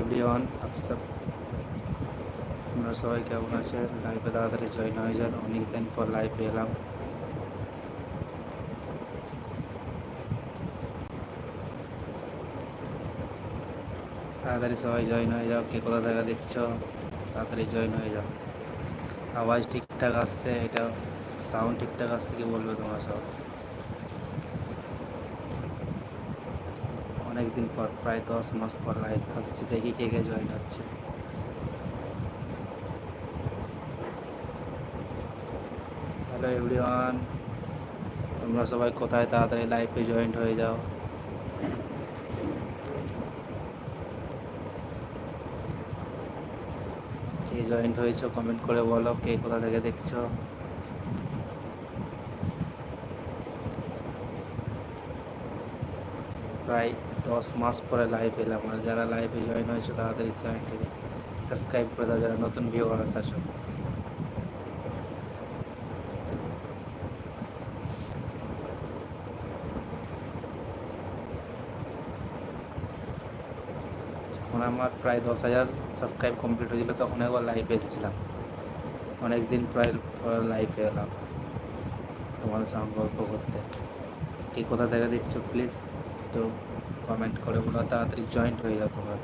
Everyone সব আপনারা সবাই কেমন আছেন? লাইভে তাড়াতাড়ি জয়েন হয়ে যান। অনেক দিন পর লাইভে এলাম তাড়াতাড়ি সবাই জয়েন হয়ে যাও। কে কোথা থেকে দেখছ? তাড়াতাড়ি জয়েন হয়ে যাও। আওয়াজ ঠিকঠাক আসছে? এটা সাউন্ড ঠিকঠাক আসছে কি বলবে তোমার সব? অনেকদিন পর, প্রায় দশ মাস পর লাইভ আসছি। দেখি কে কে জয়েন হচ্ছে। হ্যালো এভরিওয়ান তোমরা সবাই কোথায়? তাড়াতাড়ি লাইভে জয়েন্ট হয়ে যাও। কে জয়েন্ট হয়েছো? কমেন্ট করে বলো। কে কোথা থেকে দেখছ? প্রায় দশ মাস পরে লাইভ এলাম। আর যারা লাইভে জয়েন হয়েছে তাড়াতাড়ি চ্যানেলটিকে সাবস্ক্রাইব করে দাও, যারা নতুন ভিউয়ার আছো যখন আমার প্রায় দশ হাজার সাবস্ক্রাইব কমপ্লিট হয়েছিল, তখন একবার লাইভে এসেছিলাম। অনেক দিন প্রায় লাইভে এলাম। তোমার সঙ্গে গল্প করতে। কি কোথা থেকে দিচ্ছ প্লিজ একটু কমেন্ট করে বলো, তাড়াতাড়ি জয়েন্ট হয়ে যাও তোমরা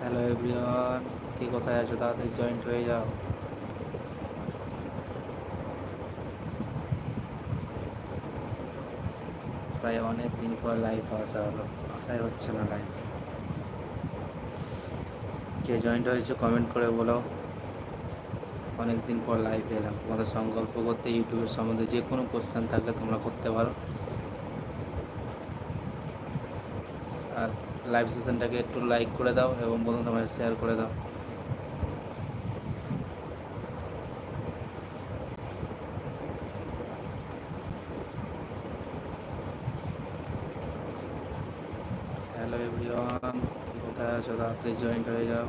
হ্যালো এভরিওয়ান কি কোথায় আছো? তাড়াতাড়ি জয়েন্ট হয়ে যাও। প্রায় অনেক দিন পর লাইভ আসা হলো। আশাই হচ্ছে না লাইভ কে জয়েন্ট হয়েছে কমেন্ট করে বলো। অনেক দিন পর লাইভ এলাম। তোমাদের সংকল্প করতে ইউটিউবের সম্বন্ধে যে কোনো কোশ্চেন থাকলে তোমরা করতে পারো। আর লাইভ সেশনটাকে একটু লাইক করে দাও এবং বন্ধুদের মাঝে শেয়ার করে দাও হ্যালো এভরিওয়ান কোথায় আছো তাড়াতাড়ি জয়েন্ট হয়ে যাও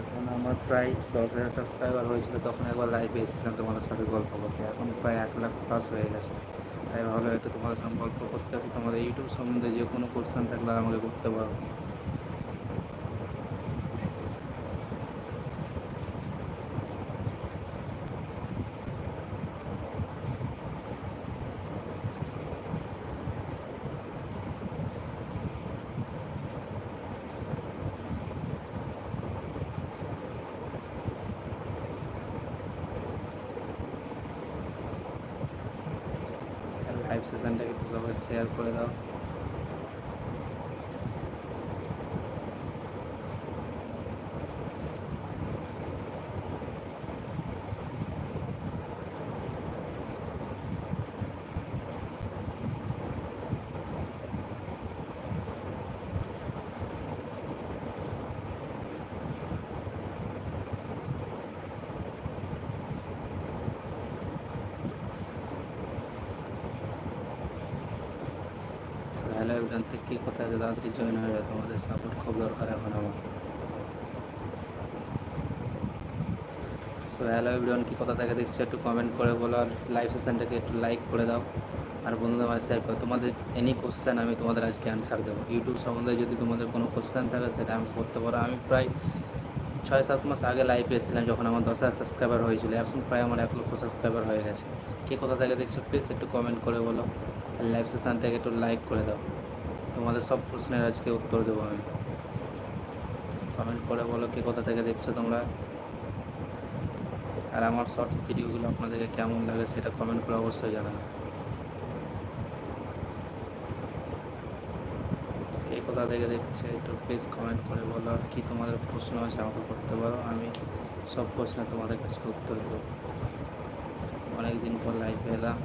এখন আমার প্রায় দশ হাজার সাবস্ক্রাইবার হয়েছিল তখন একবার লাইভে এসেছিলাম তোমাদের সাথে গল্প করতে এখন প্রায় এক লাখ প্লাস হয়ে গেছে তাই ভালো একটা তোমাদের সম্পর্ক করতে আসি তোমাদের ইউটিউব সম্বন্ধে যে কোনো কোশ্চেন থাকলে আমাকে করতে পারো লাইভ সেশনটাকে একটু সবাই শেয়ার করে দাও। হ্যালো এভরিওয়ান থেকে কোথায় তাড়াতাড়ি জয়েন হয়ে যাও তোমাদের সাপোর্ট খুব দরকার এখন আমার। সো হ্যালো এভরিওয়ান কী কোথা থেকে দেখছ একটু কমেন্ট করে বলো আর লাইভ সেশনটাকে একটু লাইক করে দাও। আর বন্ধুদের মাঝে শেয়ার করো। তোমাদের এনি কোশ্চেন আমি তোমাদের আজকে অ্যান্সার দেবো। ইউটিউব সম্বন্ধে যদি তোমাদের কোনো কোশ্চেন থাকে, সেটা আমি করতে পারো। আমি প্রায় ছয় সাত মাস আগে লাইভে এসেছিলাম যখন আমার দশ হাজার সাবস্ক্রাইবার হয়েছিল। এখন প্রায় আমার এক লক্ষ সাবস্ক্রাইবার হয়ে গেছে। কে কোথা থেকে দেখছ প্লিজ একটু কমেন্ট করে বলো। লাইভ সেশনটাকে একটু লাইক করে দাও। তোমাদের সব প্রশ্নের আজকে উত্তর দেবো আমি। কমেন্ট করে বলো কে কোথা থেকে দেখছ তোমরা। আর আমার শর্টস ভিডিওগুলো আপনাদেরকে কেমন লাগে সেটা কমেন্ট করে অবশ্যই জানাবেন কে কোথা থেকে দেখছে একটু প্লিজ কমেন্ট করে বলো। আর কি তোমাদের প্রশ্ন আছে আমাকে করতে পারো। আমি সব প্রশ্নে তোমাদের কাছে উত্তর দেবো। অনেকদিন পর লাইভে এলাম।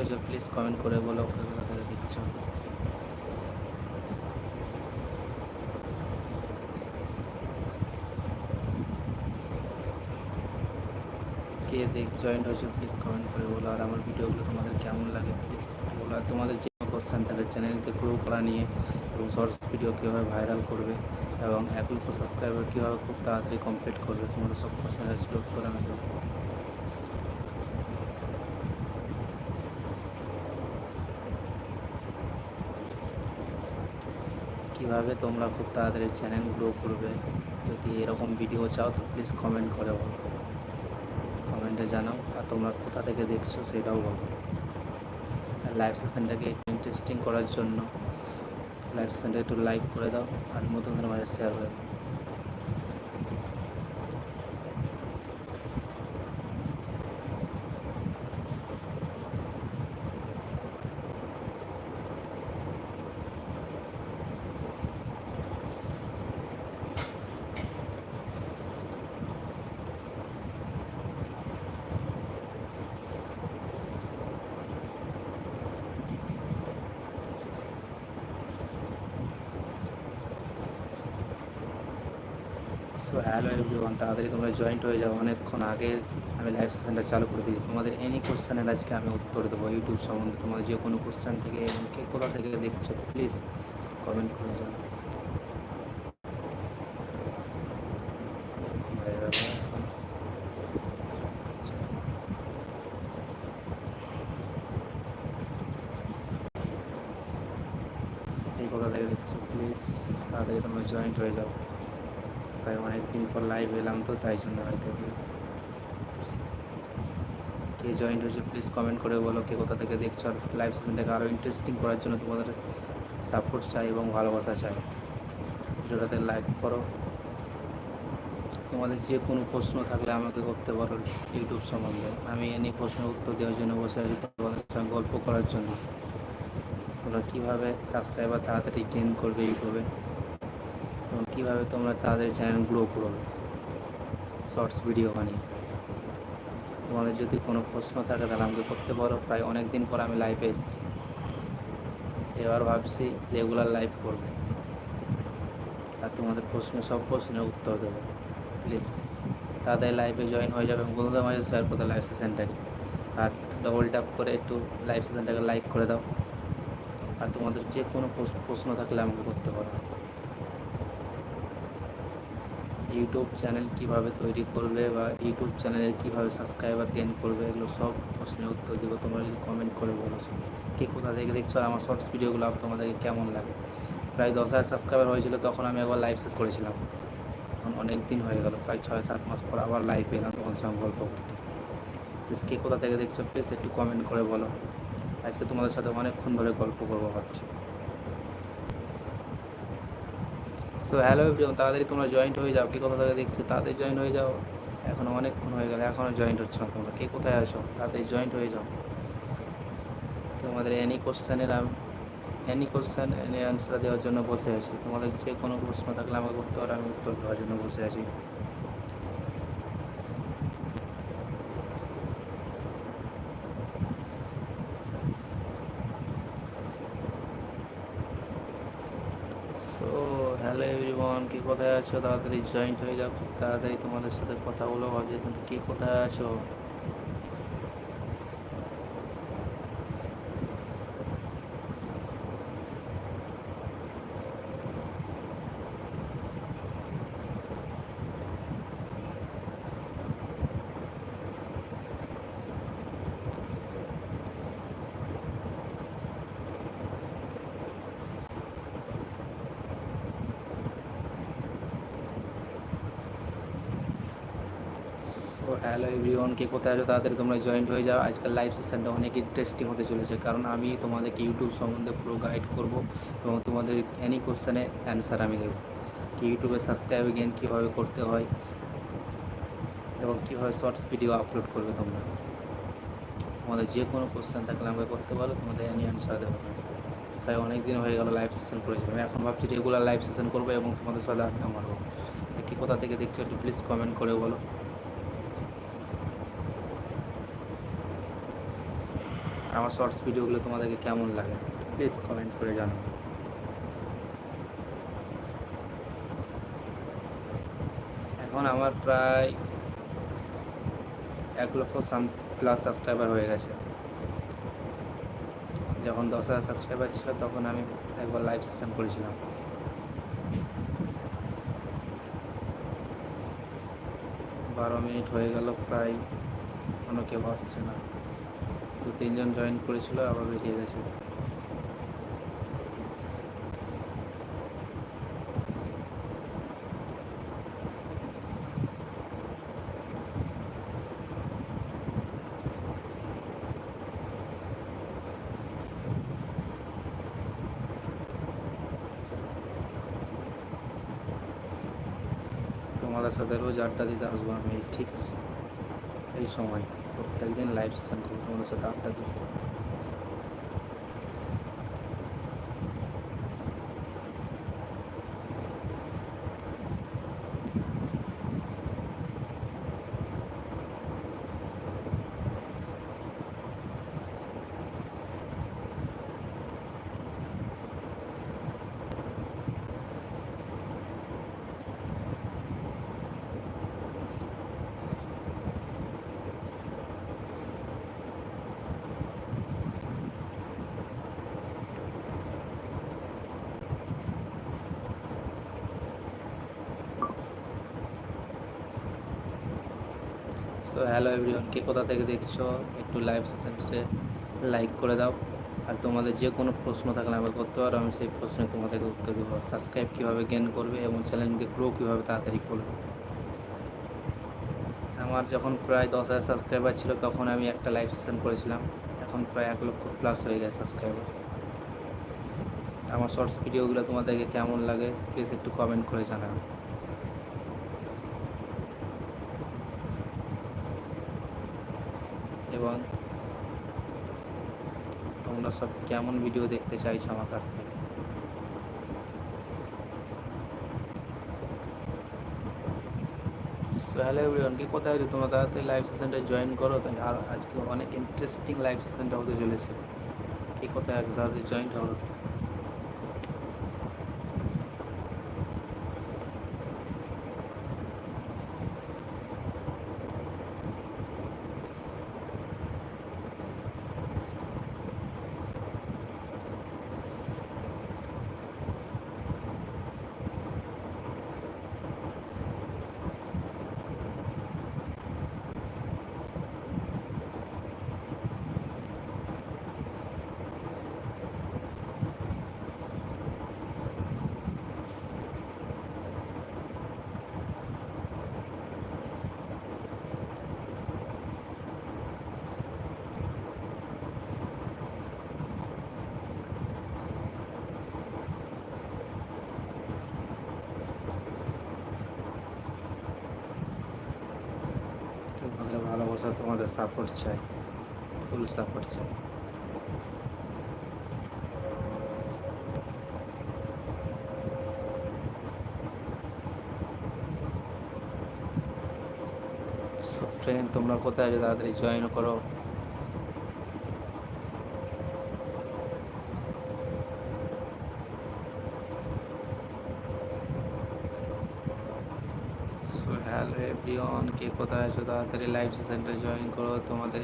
হয়েছে প্লিজ কমেন্ট করে বলো ওকে কোথা দিচ্ছ। কে দেখ জয়েন্ট হয়েছে প্লিজ কমেন্ট করে বলো। আর আমার ভিডিওগুলো তোমাদের কেমন লাগে প্লিজ বলো। আর তোমাদের যে কোশ্চেন থাকে চ্যানেলকে গ্রো করা নিয়ে এবং শর্টস ভিডিও কীভাবে ভাইরাল করবে এবং লক্ষ সাবস্ক্রাইবার কীভাবে খুব তাড়াতাড়ি কমপ্লিট করবে, তোমাদের সব কোশ্চেনের উত্তর আমি দেবো কীভাবে তোমরা খুব তাড়াতাড়ি চ্যানেল গ্রো করবে? যদি এরকম ভিডিও চাও, তো প্লিজ কমেন্ট করে বলো। কমেন্টে জানাও, আর তোমরা কোথা থেকে দেখছ সেটাও বলো। আর লাইভ সেশনটাকে ইন্টারেস্টিং করার জন্য লাইভ সেশনটা একটু লাইক করে দাও, আর নতুন মাঝে শেয়ার করে দাও সো হ্যালো এভরিওয়ান তাড়াতাড়ি তোমরা জয়েন্ট হয়ে যাও, অনেকক্ষণ আগে আমি লাইভ সেশনটা চালু করে দিই তোমাদের এনি কোশ্চেনের আজকে আমি উত্তর দেবো ইউটিউব সম্বন্ধে। তোমাদের যে কোনো কোশ্চেন থেকে, এবং কে কোথা থেকে দেখছ প্লিজ কমেন্ট করে এই কোথা থেকে দেখছ প্লিজ তাড়াতাড়ি তোমরা জয়েন্ট হয়ে যাও। তাই অনেকদিন পর লাইভ এলাম তো, তাই জন্য হয়তো কে জয়েন্ট হয়েছে প্লিজ কমেন্ট করে বলো কে কোথা থেকে দেখছ। আর লাইভ সেশনটাকে আরও ইন্টারেস্টিং করার জন্য তোমাদের সাপোর্ট চাই এবং ভালোবাসা চাই। ভিডিওটাতে লাইক করো। তোমাদের যে কোনো প্রশ্ন থাকলে আমাকে করতে পারো ইউটিউব সম্বন্ধে। আমি এনে প্রশ্নের উত্তর দেওয়ার জন্য বসে আছি তোমাদের সঙ্গে গল্প করার জন্য। তোমরা কীভাবে সাবস্ক্রাইবার তাড়াতাড়ি গেন করবে ইউটিউবে এবং কীভাবে তোমরা তাদের চ্যানেল গ্রো করবে শর্টস ভিডিও বানিয়ে। তোমাদের যদি কোনো প্রশ্ন থাকে, তাহলে আমাকে করতে পারো। প্রায় অনেক দিন পর আমি লাইভে এসেছি। এবার ভাবছি রেগুলার লাইভ করবে। আর তোমাদের প্রশ্ন, সব প্রশ্নের উত্তর দেবো। প্লিজ তাদের লাইভে জয়েন হয়ে যাবে। বন্ধুদের মাঝে শেয়ার করতে লাইভ সেশনটাকে আর ডবল ট্যাপ করে একটু লাইভ সেশনটাকে লাইক করে দাও। আর তোমাদের যে কোনো প্রশ্ন- প্রশ্ন থাকলে আমাকে করতে পারো। ইউটিউব চ্যানেল কীভাবে তৈরি করবে বা ইউটিউব চ্যানেলে কীভাবে সাবস্ক্রাইবার গেন করবে, এগুলো সব প্রশ্নের উত্তর দেবো। তোমরা যদি কমেন্ট করে বলো কে কোথা থেকে দেখছ আর আমার শর্টস ভিডিওগুলো তোমাদেরকে কেমন লাগে? প্রায় দশ হাজার সাবস্ক্রাইবার হয়েছিল, তখন আমি একবার লাইভ শেষ করেছিলাম। এখন অনেক দিন হয়ে গেল, প্রায় ছয় সাত মাস পর আবার লাইভ এলাম তোমার সঙ্গে গল্প করতে। প্লিজ কে কোথা থেকে দেখছ প্লিজ একটু কমেন্ট করে বলো। আজকে তোমাদের সাথে অনেকক্ষণ ধরে গল্প করব ভাবছি। সো হ্যালো এভরিওন তাড়াতাড়ি তোমরা জয়েন্ট হয়ে যাও, কে কোথা থেকে দেখছ? তাড়াতাড়ি জয়েন্ট হয়ে যাও। এখনও অনেকক্ষণ হয়ে গেল এখনও জয়েন্ট হচ্ছে না তোমরা। কে কোথায় আসো তাড়াতাড়ি জয়েন্ট হয়ে যাও। তোমাদের এনি কোশ্চেনের এনি কোশ্চেন এনি অ্যান্সার দেওয়ার জন্য বসে আছি। তোমাদের যে কোনো প্রশ্ন থাকলে আমাকে উত্তর আমি উত্তর দেওয়ার জন্য বসে আছি সো হ্যালো কি কোথায় আছো? তাড়াতাড়ি জয়েন্ট হয়ে যাও, তাড়াতাড়ি তোমাদের সাথে কথা বলো ভাবছি তুমি কে কোথায় আছো সো হ্যালো এভরিওয়ান কে কোথায় আছো তাড়াতাড়ি তোমরা জয়েন্ট হয়ে যাও। আজকাল লাইভ সেশনটা অনেক ইন্টারেস্টিং হতে চলেছে। কারণ আমি তোমাদেরকে ইউটিউব সম্বন্ধে পুরো গাইড করব এবং তোমাদের এনি কোশ্চেনে অ্যান্সার আমি দেবো। কি ইউটিউবে সাবস্ক্রাইব গেন কীভাবে করতে হয় এবং কীভাবে শর্টস ভিডিও আপলোড করবে তোমরা? তোমাদের যে কোনো কোশ্চেন থাকলে আমাকে করতে পারো তোমাদের এনি অ্যান্সার দেবো। তাই অনেক দিন হয়ে গেল লাইভ সেশন করেছিলাম এখন ভাবছি রেগুলার লাইভ সেশন করব এবং তোমাদের সাথে আড্ডা মারবো। কোথা থেকে দেখছ একটু প্লিজ কমেন্ট করে বলো। আমার শর্টস ভিডিওগুলো তোমাদেরকে কেমন লাগে? প্লিজ কমেন্ট করে জানাও। এখন আমার প্রায় এক লক্ষ সাম প্লাস সাবস্ক্রাইবার হয়ে গেছে। যখন দশ হাজার সাবস্ক্রাইবার ছিল, তখন আমি একবার লাইভ সেশন করেছিলাম। বারো মিনিট হয়ে গেল, প্রায় কোনো কেউ আসছে না। দু তিনজন জয়েন করেছিল, আবার বেরিয়ে গেছে। তোমাদের সাথে রোজ আড্ডা দিতে আসব আমি, ঠিক এই সময়। প্রত্যেকদিন লাইভ সেশন করব তোমাদের সাথে আড্ডা সো হ্যালো এভরিওয়ান, কে কোথা থেকে দেখছ? একটু লাইভ সেশনসে লাইক করে দাও। আর তোমাদের যে কোনো প্রশ্ন থাকলে আমাকে করতে পারো, আমি সেই প্রশ্নে তোমাদেরকে উত্তর দেবো। সাবস্ক্রাইব কীভাবে গেন করবে এবং চ্যানেলকে গ্রো কীভাবে তাড়াতাড়ি করবে? আমার যখন প্রায় দশ হাজার সাবস্ক্রাইবার ছিল, তখন আমি একটা লাইভ সেশন করেছিলাম। এখন প্রায় এক লক্ষ প্লাস হয়ে গেছে সাবস্ক্রাইবার আমার শর্টস ভিডিওগুলো তোমাদেরকে কেমন লাগে প্লিজ একটু কমেন্ট করে জানাবে এবং তোমরা সব কেমন ভিডিও দেখতে চাইছো আমার কাছ থেকে? হ্যালো এভরিওয়ান কি কোথায় আছো? তোমরা তাড়াতাড়ি লাইভ সেশনটা জয়েন করো, তাহলে আর আজকে অনেক ইন্টারেস্টিং লাইভ সেশনটা হতে চলেছে। কি কোথায় আছে? তাড়াতাড়ি জয়েন করো। তোমাদের ভালোবাসা তোমাদের সাপোর্ট চাই ফুল সাপোর্ট চাই। ফ্রেন্ড তোমরা কোথায় আছো? তাড়াতাড়ি জয়েন করো সো হ্যালো এভরিওয়ান কে কোথায় আছো তাড়াতাড়ি লাইভ সেশনটা জয়েন করো। তোমাদের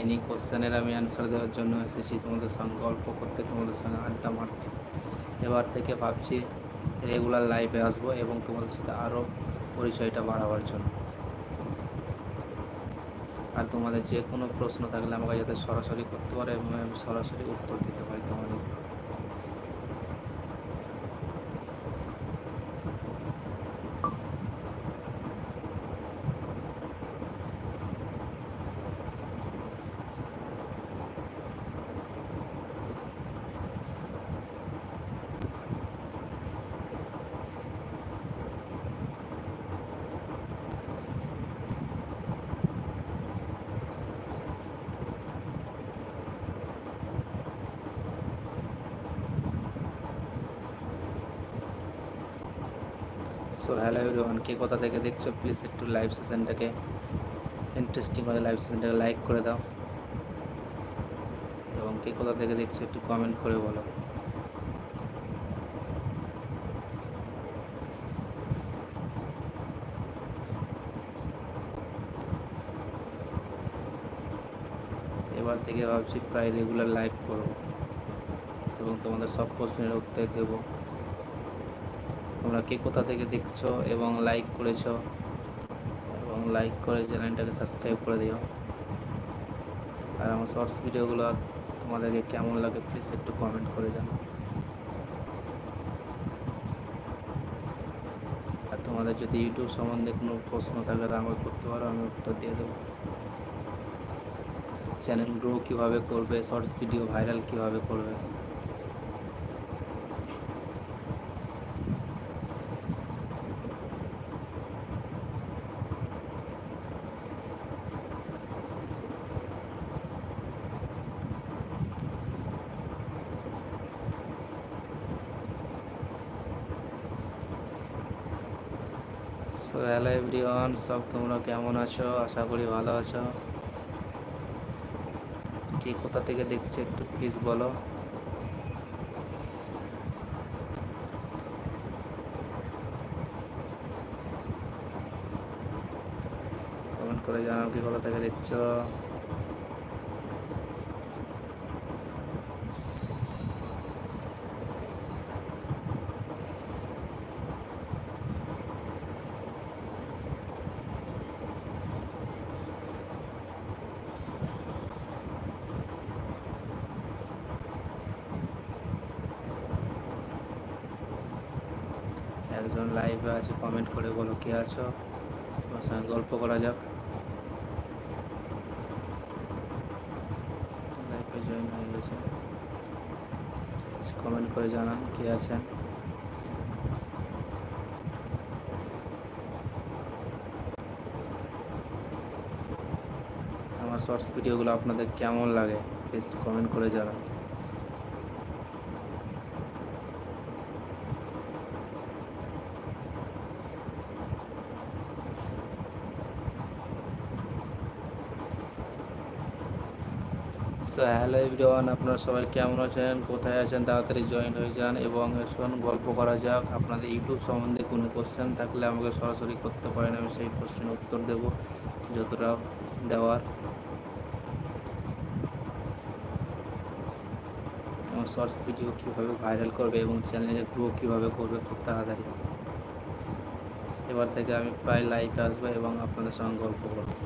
এনি কোশ্চেনের আমি অ্যান্সার দেওয়ার জন্য এসেছি। তোমাদের সঙ্গে গল্প করতে, তোমাদের সঙ্গে আড্ডা মারতে। এবার থেকে ভাবছি রেগুলার লাইভে আসব এবং তোমাদের সাথে আরও পরিচয়টা বাড়াবার জন্য। আর তোমাদের যে কোনো প্রশ্ন থাকলে আমাকে যাতে সরাসরি করতে পারে এবং আমি সরাসরি উত্তর দিতে পারি তোমাদের সো হ্যালো এভরিওয়ান, কে কোথা থেকে দেখছ প্লিজ একটু লাইভ সেশনটাকে ইন্টারেস্টিং হলে লাইভ সেশনটাকে লাইক করে দাও। এবং কে কোথা থেকে দেখছ, একটু কমেন্ট করে বলো। এবার থেকে ভাবছি প্রায় রেগুলার লাইভ করব। এবং তোমাদের সব প্রশ্নের উত্তর দেবো। তোমরা কে কোথা থেকে দেখছ এবং লাইক করেছ, এবং লাইক করে চ্যানেলটাকে সাবস্ক্রাইব করে দিও। আর আমার শর্টস ভিডিওগুলো তোমাদেরকে কেমন লাগে প্লিজ একটু কমেন্ট করে জানো আর তোমাদের যদি ইউটিউব সম্বন্ধে কোনো প্রশ্ন থাকে তা আমাকে করতে পারো, আমি উত্তর দিয়ে দেবো। চ্যানেল গ্রো কীভাবে করবে শর্টস ভিডিও ভাইরাল কীভাবে করবে সো হ্যালো এভরিওয়ান সব, তোমরা কেমন আছো? আশা করি ভালো আছো। কে কোথা থেকে দেখছ একটু প্লিজ বলো। কমেন্ট করে জানাও কি কোথা থেকে দেখছ একজন লাইভে আছে কমেন্ট করে বলো কে আছো? তোমার সঙ্গে গল্প করা যাক। লাইভে জয়েন হয়ে গেছে। কমেন্ট করে জানান কে আছেন। আমার শর্টস ভিডিওগুলো আপনাদের কেমন লাগে? প্লিজ কমেন্ট করে জানান। সো হ্যালো এভরিওয়ান আপনারা সবাই কেমন আছেন? কোথায় আছেন? তাড়াতাড়ি জয়েন হয়ে যান এবং শুন, গল্প করা যাক। আপনাদের ইউটিউব সম্বন্ধে কোনো কোশ্চেন থাকলে আমাকে সরাসরি করতে পারেন, আমি সেই কোশ্চেনের উত্তর দেব যতটা দেওয়ার। এবং শর্টস ভিডিও কীভাবে ভাইরাল করবে এবং চ্যানেলে গ্রো কীভাবে করবে খুব তাড়াতাড়ি। এবার থেকে আমি প্রায় লাইভে আসব এবং আপনাদের সঙ্গে গল্প করব।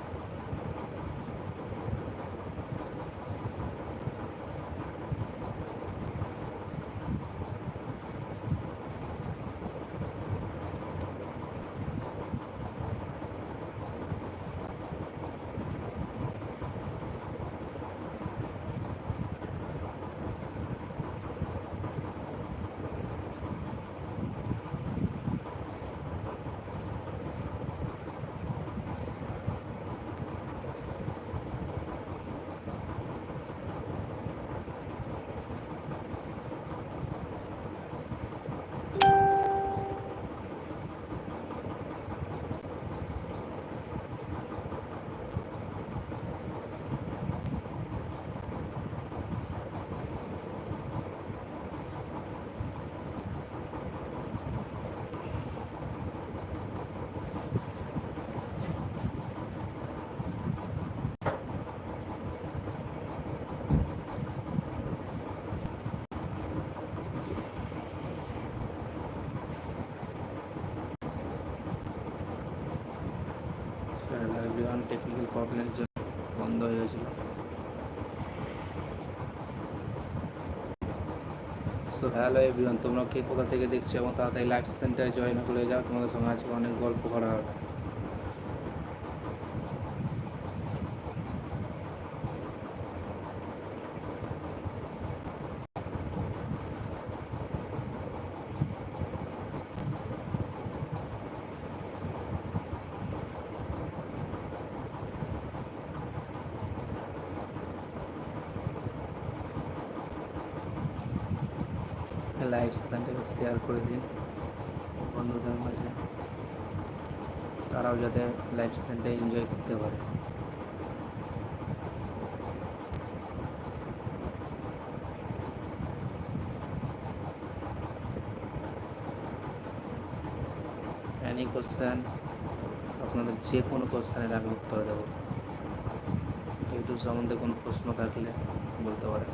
টেকনিক্যাল প্রবলেমের জন্য বন্ধ হয়ে গেছিল সো হ্যালো এভরিওয়ান তোমরা কে কোথা থেকে দেখছ? এবং তাড়াতাড়ি লাইফ সেন্টারে জয়েন করে যাও, তোমাদের সঙ্গে আজকে অনেক গল্প করা হবে লাইভ সেশনটাকে শেয়ার করে দিন বন্ধুদের মাঝে তারাও যাতে লাইভ সেশনটা এনজয় করতে পারে এনি কোশ্চেন আপনাদের যে কোনো কোশ্চেনের আমি উত্তর দেবো। ইউটিউব সম্বন্ধে কোনো প্রশ্ন থাকলে বলতে পারেন।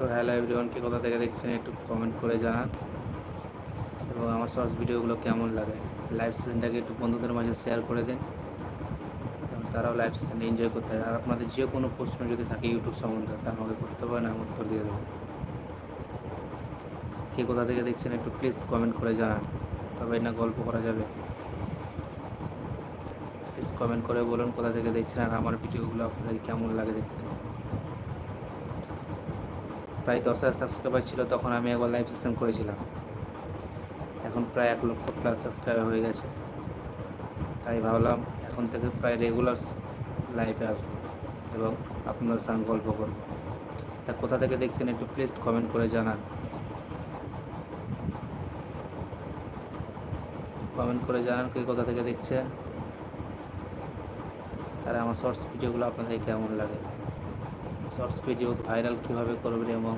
সো হ্যালো এভরিওয়ানকে কোথা থেকে দেখছেন একটু কমেন্ট করে জানান। এবং আমার শর্টস ভিডিওগুলো কেমন লাগে? লাইভ সেশনটাকে একটু বন্ধুদের মাঝে শেয়ার করে দিন। তারাও লাইভ সেশন এনজয় করতে হয় আর আপনাদের যে কোনো প্রশ্ন যদি থাকে ইউটিউব সম্বন্ধে, তা আমাকে করতে পারেন, আমি উত্তর দিয়ে দেবো। কে কোথা থেকে দেখছেন একটু প্লিজ কমেন্ট করে জানান। তবে না গল্প করা যাবে? প্লিজ কমেন্ট করে বলুন কোথা থেকে দেখছেন আর আমার ভিডিওগুলো আপনাদের কেমন লাগে দেখতে। প্রায় দশ হাজার সাবস্ক্রাইবার ছিল, তখন আমি একবার লাইভ সেশন করেছিলাম। এখন প্রায় এক লক্ষ প্লাস সাবস্ক্রাইবার হয়ে গেছে। তাই ভাবলাম, এখন থেকে প্রায় রেগুলার লাইভে আসব এবং আপনাদের সঙ্গে গল্প করব। তা কোথা থেকে দেখছেন একটু প্লিজ কমেন্ট করে জানান। কমেন্ট করে জানান কে কোথা থেকে দেখছেন। আর আমার শর্টস ভিডিওগুলো আপনাদের কেমন লাগে? শর্টস ভিডিও ভাইরাল কীভাবে করবেন এবং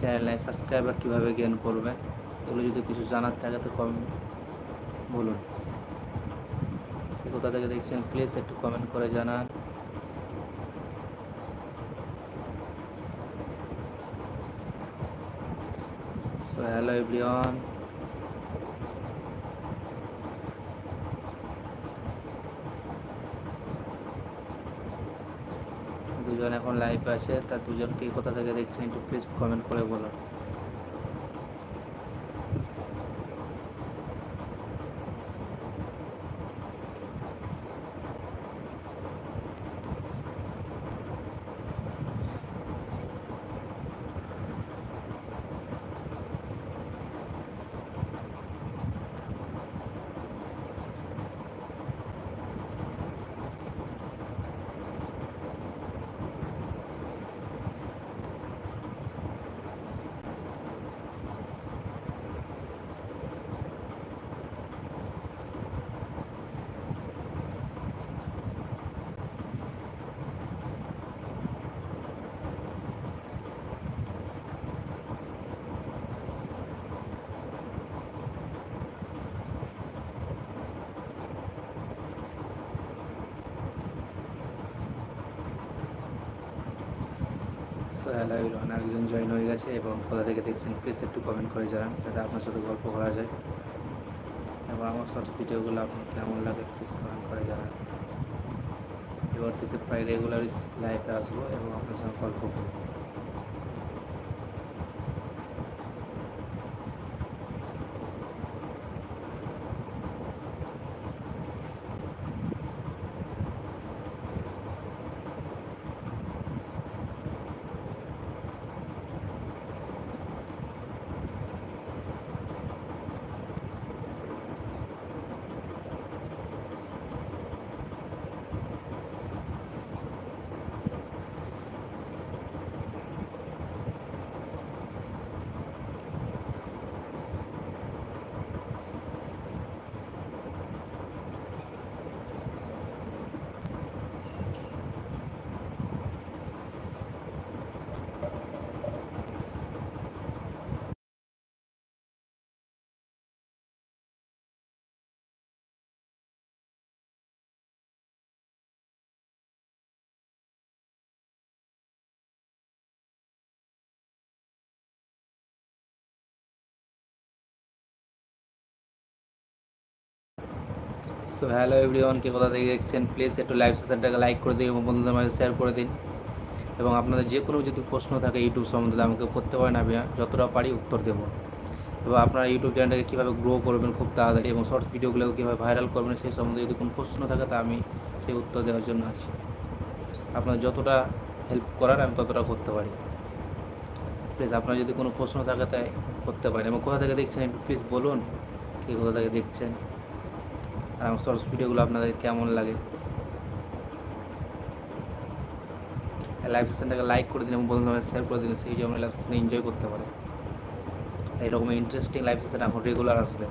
চ্যানেলে সাবস্ক্রাইবার কীভাবে গেন করবেন, এগুলো যদি কিছু জানার থাকে তো কম বলুন। কোথা থেকে দেখছেন প্লিজ একটু কমেন্ট করে জানান। সো হ্যালো এভরিওয়ান দুজন এখন লাইভ আসে তা দুজনকে কোথা থেকে দেখছেন একটু প্লিজ কমেন্ট করে বলুন। হ্যালো এভরিওয়ান একজন জয়েন হয়ে গেছে এবং কোথা থেকে দেখছেন প্লিজ একটু কমেন্ট করে জানান, যাতে আপনার সাথে গল্প করা যায়। এবং আমার শর্টস ভিডিওগুলো আপনার কেমন লাগে প্লিজ কমেন্ট করে জানান। এবার থেকে প্রায় রেগুলার লাইভে আসব এবং আপনার সঙ্গে গল্প করব। সো হ্যালো এভরিওয়ান কে কোথা থেকে দেখছেন? প্লিজ একটু লাইভ সেশনটাকে লাইক করে দিন এবং বন্ধুদের মাঝে শেয়ার করে দিন। এবং আপনাদের যে কোনো যদি প্রশ্ন থাকে ইউটিউব সম্বন্ধে আমাকে করতে পারেন আমি যতটা পারি উত্তর দেবো। এবং আপনারা ইউটিউব চ্যানেলটাকে কীভাবে গ্রো করবেন খুব তাড়াতাড়ি এবং শর্টস ভিডিওগুলোকে কীভাবে ভাইরাল করবেন, সেই সম্বন্ধে যদি কোনো প্রশ্ন থাকে, তা আমি সেই উত্তর দেওয়ার জন্য আছি। আপনার যতটা হেল্প করার, আমি ততটা করতে পারি। প্লিজ আপনার যদি কোনো প্রশ্ন থাকে, তাই করতে পারেন। এবং কোথা থেকে দেখছেন একটু প্লিজ বলুন, কে কোথা থেকে দেখছেন? আর আমার শর্টস ভিডিওগুলো আপনাদের কেমন লাগে? লাইভ সেশনটাকে লাইক করে দিন এবং বন্ধুদের শেয়ার করে দিন, সেই জন্য লাইভ সেশন এনজয় করতে পারে এরকম ইন্টারেস্টিং লাইভ সেশন এখন রেগুলার আসবে।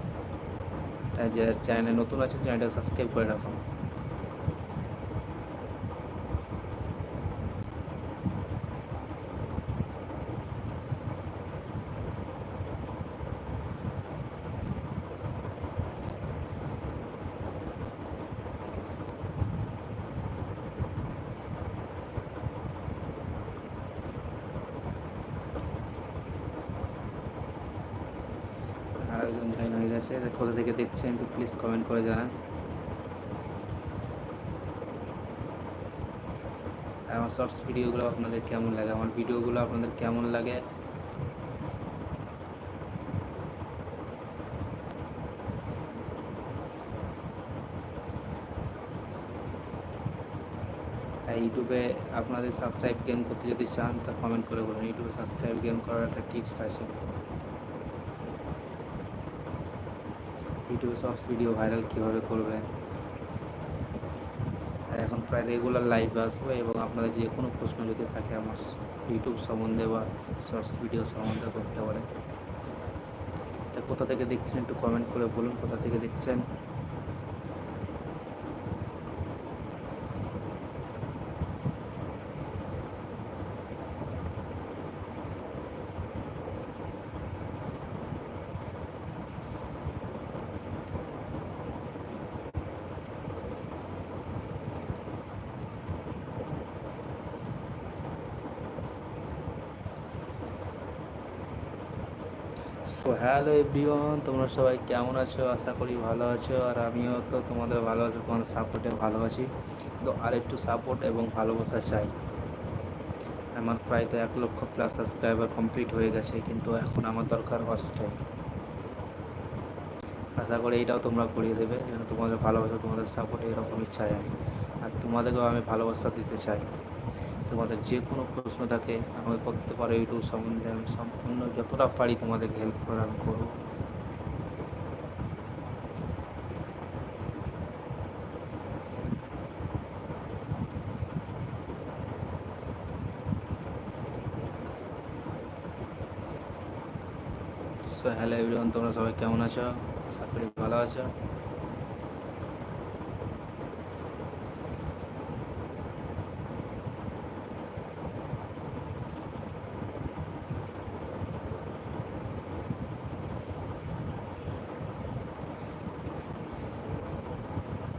তাই যে চ্যানেলে নতুন আছে চ্যানেলটাকে সাবস্ক্রাইব করে রাখুন আর একজন জয়েন হয়ে গেছে কোথা থেকে দেখছেন একটু প্লিজ কমেন্ট করে জানান। আমার শর্টস ভিডিওগুলো আপনাদের কেমন লাগে? আমার ভিডিওগুলো আপনাদের কেমন লাগে? ইউটিউবে আপনাদের সাবস্ক্রাইব গেম করতে যদি চান, তা কমেন্ট করে বলুন। ইউটিউবে সাবস্ক্রাইব গেম করার একটা টিপস আছে। ইউটিউবে শর্টস ভিডিও ভাইরাল কীভাবে করবেন? আর এখন প্রায় রেগুলার লাইভ আসব এবং আপনাদের যে কোনো প্রশ্ন যদি থাকে, আমার ইউটিউব সম্বন্ধে বা শর্টস ভিডিও সম্বন্ধে করতে পারেন। কোথা থেকে দেখছেন একটু কমেন্ট করে বলুন, কোথা থেকে দেখছেন সো হ্যালো এভরিওয়ান, তোমরা সবাই কেমন আছো? আশা করি ভালো আছো, আর আমিও তো তোমাদের ভালো আছো, তোমাদের সাপোর্টে ভালো আছি। তো আর একটু সাপোর্ট এবং ভালোবাসা চাই। আমার প্রায় তো এক লক্ষ প্লাস সাবস্ক্রাইবার কমপ্লিট হয়ে গেছে, কিন্তু এখন আমার দরকার অস্টে আশা করি এইটাও তোমরা করিয়ে দেবে, যেন তোমাদের ভালোবাসা, তোমাদের সাপোর্ট এরকমই চাই আমি আর তোমাদেরকেও আমি ভালোবাসা দিতে চাই। তোমাদের যে কোনো প্রশ্ন থাকে, আমাকে করতে পারো ইউটিউব সম্বন্ধে আমি সম্পূর্ণ যতটা পারি তোমাদেরকে হেল্প করার আমি করব হ্যালো এভরিওয়ান তোমরা সবাই কেমন আছো? আশা ভালো আছো।